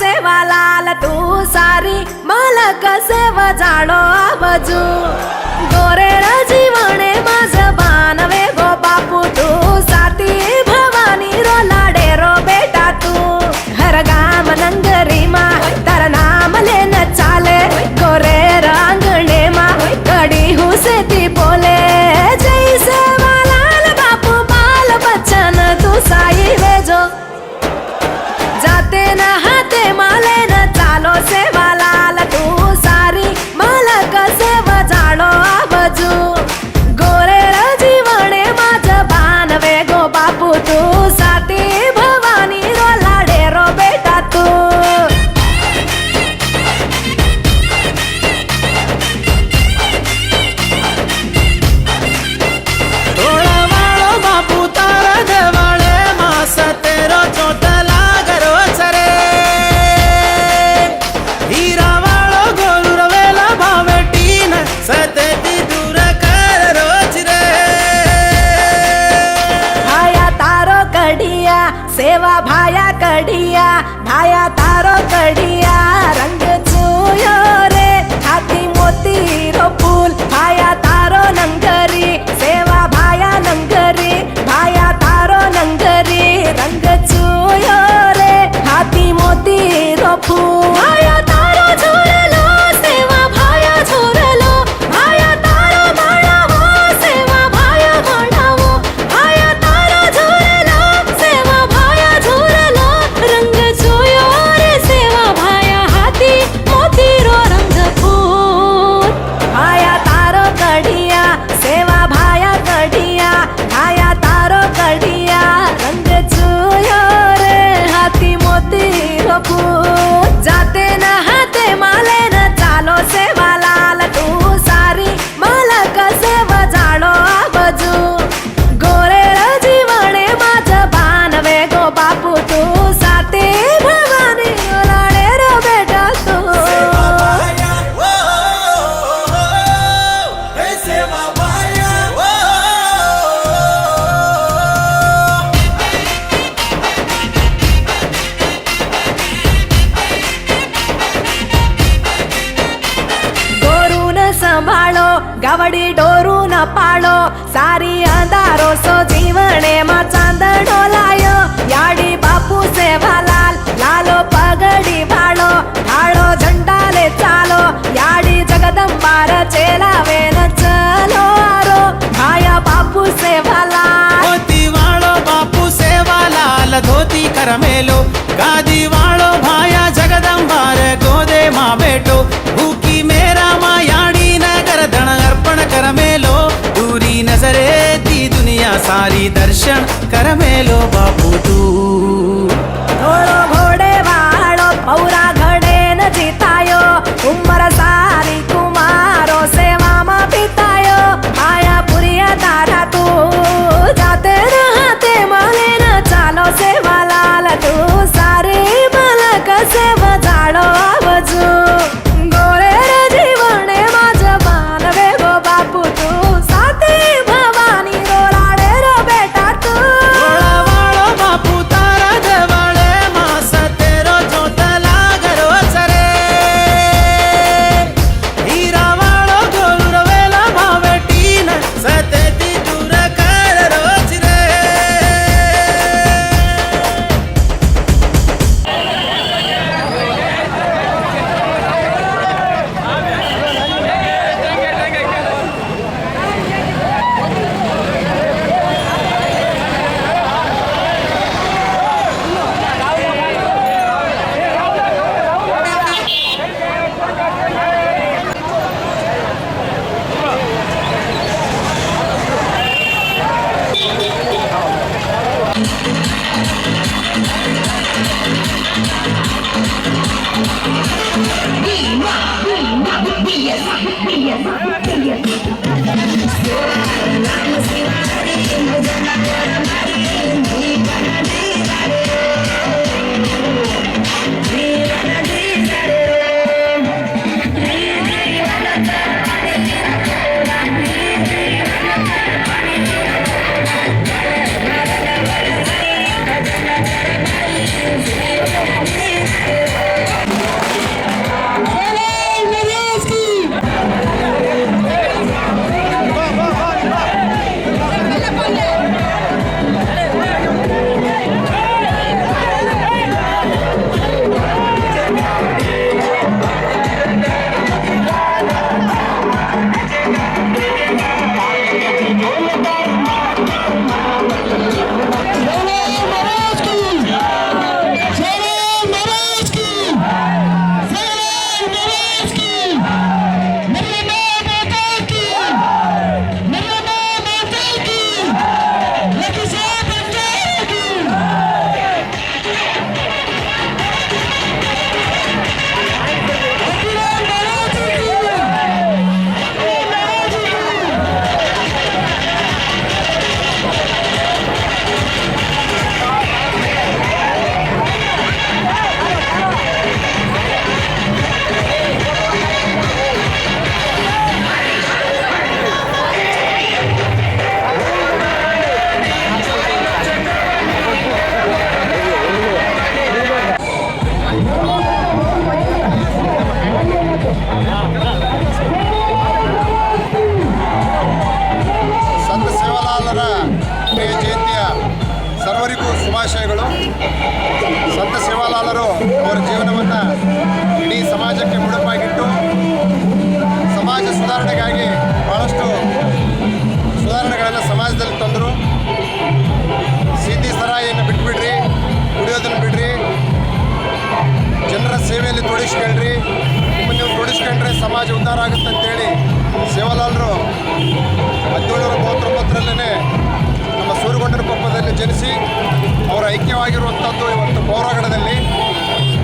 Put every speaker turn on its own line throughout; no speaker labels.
सेवा लाल तू सारी मला कसे कसेव जाणो आवाजू. સંભાળો, ગાવડી ડોરું ન પાડો સારી અંધારો સો જીવણે માં ચાંદડો લાયો. યાડી બાપુ સેવા લાલ લાલો પગડી ભાળો ઢાળો ઝંડા લે ચાલો. યાડી જગદંબા રચેલાવે ન ચલો આરો ભાયા બાપુ
સે ભાલાલ ધોતી વાળો બાપુ
સેવા
લાલ ધોતી કરમેલો ગાજ దర్శన్ కరమేలో బాపు Still, I'm not Muslim, I'm ಸೇವೆಯಲ್ಲಿ ನಿಮ್ಮ ನೀವು ತೊಡಗಿಸ್ಕೊಂಡ್ರೆ ಸಮಾಜ ಉದ್ಧಾರ ಆಗುತ್ತೆ ಅಂತೇಳಿ ಸೇವಾಲಾಲ್ರು ಹದಿನೇಳು ನೂರ ಮೂವತ್ತೊಂಬತ್ತರಲ್ಲೇ ನಮ್ಮ ಸೂರ್ಯಗೊಂಡನ ಕೊಪ್ಪದಲ್ಲಿ ಜನಿಸಿ ಅವರ ಐಕ್ಯವಾಗಿರುವಂಥದ್ದು ಇವತ್ತು ಪೌರಾಗಡದಲ್ಲಿ.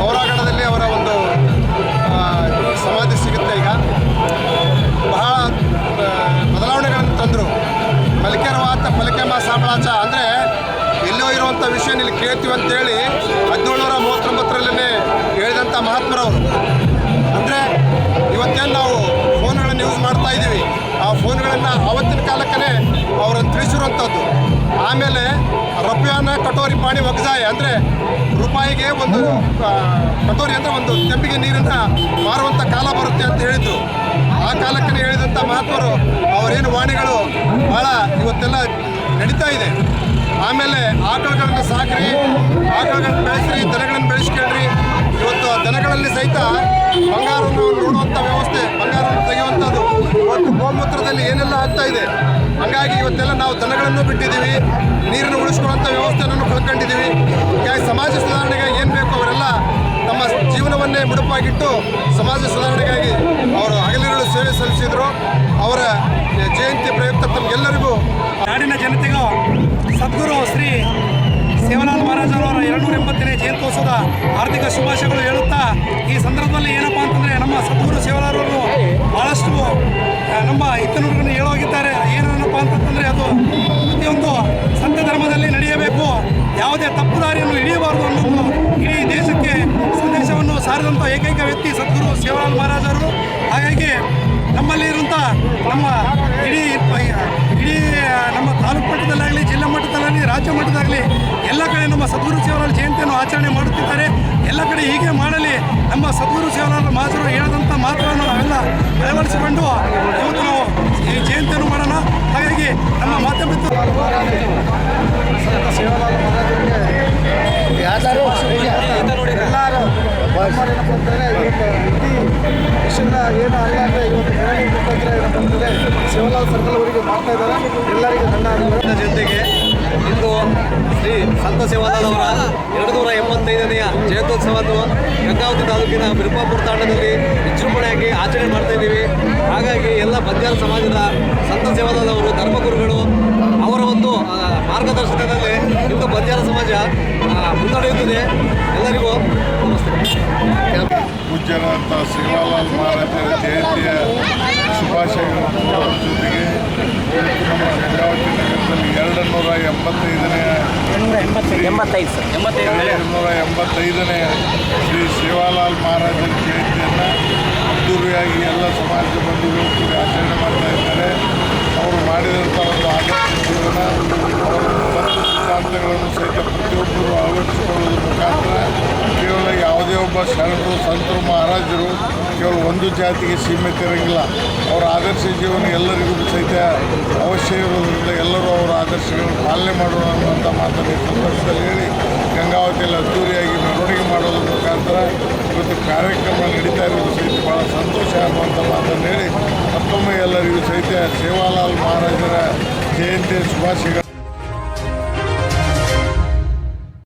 ಪೌರಾಗಡದಲ್ಲಿ ಅವರ ಒಂದು ಸಮಾಧಿ ಸಿಗುತ್ತೆ ಈಗ. ಬಹಳ ಬದಲಾವಣೆಗಳನ್ನು ತಂದರು. ಪಲಿಕೆರವಾತ ಮಲಿಕೆಮ್ಮ ಸಾಮ್ರಾಜ್ಯ ಅಂದರೆ ಎಲ್ಲೋ ಇರುವಂಥ ವಿಷಯ ಇಲ್ಲಿ ಕೇಳ್ತೀವಿ ಅಂತೇಳಿ ಮಹಾತ್ಮರವರು. ಅಂದರೆ ಇವತ್ತೇನು ನಾವು ಫೋನ್ಗಳನ್ನು ಯೂಸ್ ಮಾಡ್ತಾ ಇದ್ದೀವಿ, ಆ ಫೋನ್ಗಳನ್ನು ಅವತ್ತಿನ ಕಾಲಕ್ಕೇ ಅವರನ್ನು ತಿಳಿಸಿರುವಂಥದ್ದು ಆಮೇಲೆ ರೊಪ್ಯಾನ ಕಟೋರಿ ಮಾಡಿ ಒಗ್ಜಾಯ ಅಂದರೆ ರೂಪಾಯಿಗೆ ಒಂದು ಕಟೋರಿ ಅಂದರೆ ಒಂದು ಕೆಂಪಿಗೆ ನೀರನ್ನು ಮಾರುವಂಥ ಕಾಲ ಬರುತ್ತೆ ಅಂತ ಹೇಳಿದರು. ಆ ಕಾಲಕ್ಕೇ ಹೇಳಿದಂಥ ಮಹಾತ್ಮರು, ಅವರೇನು ವಾಣಿಗಳು ಭಾಳ ಇವತ್ತೆಲ್ಲ ನಡೀತಾ ಇದೆ. ಆಮೇಲೆ ಆಟೋಗಳನ್ನು ಸಾಕ್ರಿ ಸಹಿತ ಬಂಗಾರವನ್ನು ನೋಡುವಂಥ ವ್ಯವಸ್ಥೆ, ಬಂಗಾರವನ್ನು ತೆಗೆಯುವಂಥದ್ದು. ಇವತ್ತು ಗೋಮೂತ್ರದಲ್ಲಿ ಏನೆಲ್ಲ ಆಗ್ತಾ ಇದೆ? ಹಾಗಾಗಿ ಇವತ್ತೆಲ್ಲ ನಾವು ದನಗಳನ್ನು ಬಿಟ್ಟಿದ್ದೀವಿ. ನೀರನ್ನು ಉಳಿಸ್ಕೊಳ್ಳುವಂಥ ವ್ಯವಸ್ಥೆಯನ್ನು ಕಳ್ಕೊಂಡಿದ್ದೀವಿ. ಹೀಗಾಗಿ ಸಮಾಜ ಸುಧಾರಣೆಗಾಗಿ ಏನು ಬೇಕು ಅವರೆಲ್ಲ ತಮ್ಮ ಜೀವನವನ್ನೇ ಮುಡುಪಾಗಿಟ್ಟು ಸಮಾಜ ಸುಧಾರಣೆಗಾಗಿ ಅವರು ಹಗಲಿರುಳು ಸೇವೆ ಸಲ್ಲಿಸಿದರು. ಅವರ ಜಯಂತಿ ಪ್ರಯುಕ್ತ ತಮಗೆಲ್ಲರಿಗೂ
ನಾಡಿನ ಜನತೆಗೂ ಸದ್ಗುರು ಶ್ರೀ ಸೇವಲಾಲ್ ಮಹಾರಾಜರವರ ಎರಡುನೂರ ಎಂಬತ್ತನೇ ಜಯಂತ್ಯೋತ್ಸವದ ಆರ್ಥಿಕ ಶುಭಾಶಯಗಳು ಹೇಳುತ್ತಾ ಈ ಸಂದರ್ಭದಲ್ಲಿ ಏನಪ್ಪಾ ಅಂತಂದರೆ ನಮ್ಮ ಸದ್ಗುರು ಸೇವಲಾರವರು ಆ, ನಮ್ಮ ಹಿತನುಡಿಗಳನ್ನು ಹೇಳೋಗಿದ್ದಾರೆ. ಏನೇನಪ್ಪ ಅಂತಂದರೆ ಅದು ಪ್ರತಿಯೊಂದು ಸಂತ ಧರ್ಮದಲ್ಲಿ ನಡೆಯಬೇಕು. ಯಾವುದೇ ತಪ್ಪು ದಾರಿಯನ್ನು ಹಿಡಿಯಬಾರದು ಅನ್ನೋದು ಇಡೀ ದೇಶಕ್ಕೆ ಸಂದೇಶವನ್ನು ಸಾರಿದಂಥ ಏಕೈಕ ವ್ಯಕ್ತಿ ಸದ್ಗುರು ಸೇವಲಾಲ್ ಮಹಾರಾಜರು. ಹಾಗಾಗಿ ನಮ್ಮಲ್ಲಿ ಇರುವಂಥ ನಮ್ಮ ಇಡೀ ಇಡೀ ನಮ್ಮ ತಾಲೂಕು ಮಟ್ಟದಲ್ಲಾಗಲಿ ಜಿಲ್ಲಾ ಮಟ್ಟದಲ್ಲಾಗಲಿ ರಾಜ್ಯ ಮಟ್ಟದಾಗಲಿ ಎಲ್ಲ ಕಡೆ ನಮ್ಮ ಸದ್ಗುರು ಸೇವರ ಜಯಂತಿಯನ್ನು ಆಚರಣೆ ಮಾಡುತ್ತಿದ್ದಾರೆ. ಎಲ್ಲ ಕಡೆ ಹೀಗೆ ಮಾಡಲಿ. ನಮ್ಮ ಸದ್ಗುರು ಸೇವಲಾಲ್ ಮಾಸರು ಹೇಳಿದಂಥ ಮಾತುಗಳನ್ನು ನಾವೆಲ್ಲ ಅಳವಡಿಸಿಕೊಂಡು ಇವತ್ತು ನಾವು ಈ ಜಯಂತಿಯನ್ನು ಮಾಡೋಣ. ಹಾಗಾಗಿ ನಮ್ಮ ಮಾಧ್ಯಮ
ಎಲ್ಲರೂ ಏನಪ್ಪ ಅಂತಂದರೆ ಇವತ್ತು ಇಡೀ ವಿಷಯದ ಏನು ಅಲ್ಲ ಅಂದರೆ ಇವತ್ತು ಏನಪ್ಪ ಶಿವಲಾಲ್ ಸರ್ಕಲ್ ಅವರಿಗೆ ಮಾಡ್ತಾ ಇದ್ದಾರೆ. ಎಲ್ಲರಿಗೂ ನನ್ನ
ಜೊತೆಗೆ ಇಂದು ಶ್ರೀ ಸಂತ ಸೇವಾಲಾಲ್ ಅವರ ಎರಡು ನೂರ ಎಂಬತ್ತೈದನೆಯ ಜಯಂತ್ಯೋತ್ಸವವನ್ನು ಗಂಗಾವತಿ ತಾಲೂಕಿನ ಬಿರುಪಾಪುರ ತಾಂಡದಲ್ಲಿ ವಿಜೃಂಭಣೆಯಾಗಿ ಆಚರಣೆ ಮಾಡ್ತಾ ಇದ್ದೀವಿ. ಹಾಗಾಗಿ ಎಲ್ಲ ಬಂಜಾರ ಸಮಾಜದ ಸಂತ ಸೇವಾಲಾಲ್ ಅವರು ಧರ್ಮಗುರುಗಳು ಅವರ ಒಂದು ಮಾರ್ಗದರ್ಶನದಲ್ಲಿ ಇಂದು ಬಂಜಾರ ಸಮಾಜ ಮುಂದಡೆಯುತ್ತಿದೆ ಮುನ್ನಡೆಯುತ್ತಿದೆ. ಎಲ್ಲರಿಗೂ ನಮಸ್ತೆ.
ಪೂಜ್ಯರಾದ ಸೇವಾಲಾಲ್ ಮಹಾರಾಜರ ಜಯಂತಿಯ ಶುಭಾಶಯಗಳು ಜೊತೆಗೆ ನಮ್ಮ ಗಂಗಾವತಿ ನಗರದಲ್ಲಿ ಎರಡು ನೂರ ಎಂಬತ್ತೈದನೇ ಎರಡು ನೂರ ಎಂಬತ್ತೈದನೇ ಶ್ರೀ ಶಿವಲಾಲ್ ಮಹಾರಾಜರ ಜಯಂತಿಯನ್ನು ಅದ್ದೂರಿಯಾಗಿ ಎಲ್ಲ ಸಮಾಜ ಬಂಧುಗಳು ಕೂಡ ಆಚರಣೆ ಮಾಡ್ತಾ ಇದ್ದಾರೆ. ಅವರು ಮಾಡಿದಂಥ ಒಂದು ಆದರ್ಶ ಜೀವನ ಅವರ ತತ್ವ ಸಿದ್ಧಾಂತಗಳನ್ನು ಸಹಿತ ಪ್ರತಿಯೊಬ್ಬರು ಅಳವಡಿಸಿಕೊಳ್ಳುವುದರ ಮುಖಾಂತರ ಕೇವಲ ಯಾವುದೇ ಒಬ್ಬ ಶರಣರು ಸಂತರು, ಮಹಾರಾಜರು ಕೇವಲ ಒಂದು ಜಾತಿಗೆ ಸೀಮಿತ ಇರಂಗಿಲ್ಲ. ಅವರ ಆದರ್ಶ ಜೀವನ ಎಲ್ಲರಿಗೂ ಸಹಿತ ಅವಶ್ಯ ಇರೋದ್ರಿಂದ ಎಲ್ಲರೂ ಅವರ ಆದರ್ಶಗಳನ್ನು ಪಾಲನೆ ಮಾಡೋಣ ಅನ್ನುವಂಥ ಮಾತನ್ನು ಈ ಸಂದರ್ಭದಲ್ಲಿ ಹೇಳಿ ಗಂಗಾವತಿಯಲ್ಲಿ ಅದ್ದೂರಿಯಾಗಿ ಮೆರವಣಿಗೆ ಮಾಡೋದ್ರ ಮುಖಾಂತರ ಇವತ್ತು ಕಾರ್ಯಕ್ರಮ ನಡೀತಾ ಇರೋದು ಸಹಿತ ಭಾಳ ಸಂತೋಷ ಅನ್ನುವಂಥ ಮಾತನ್ನು ಹೇಳಿ ಮತ್ತೊಮ್ಮೆ ಎಲ್ಲರಿಗೂ ಸಹಿತ ಸೇವಾಲಾಲ್ ಮಹಾರಾಜರ ಜಯಂತಿ ಶುಭಾಶಯಗಳು.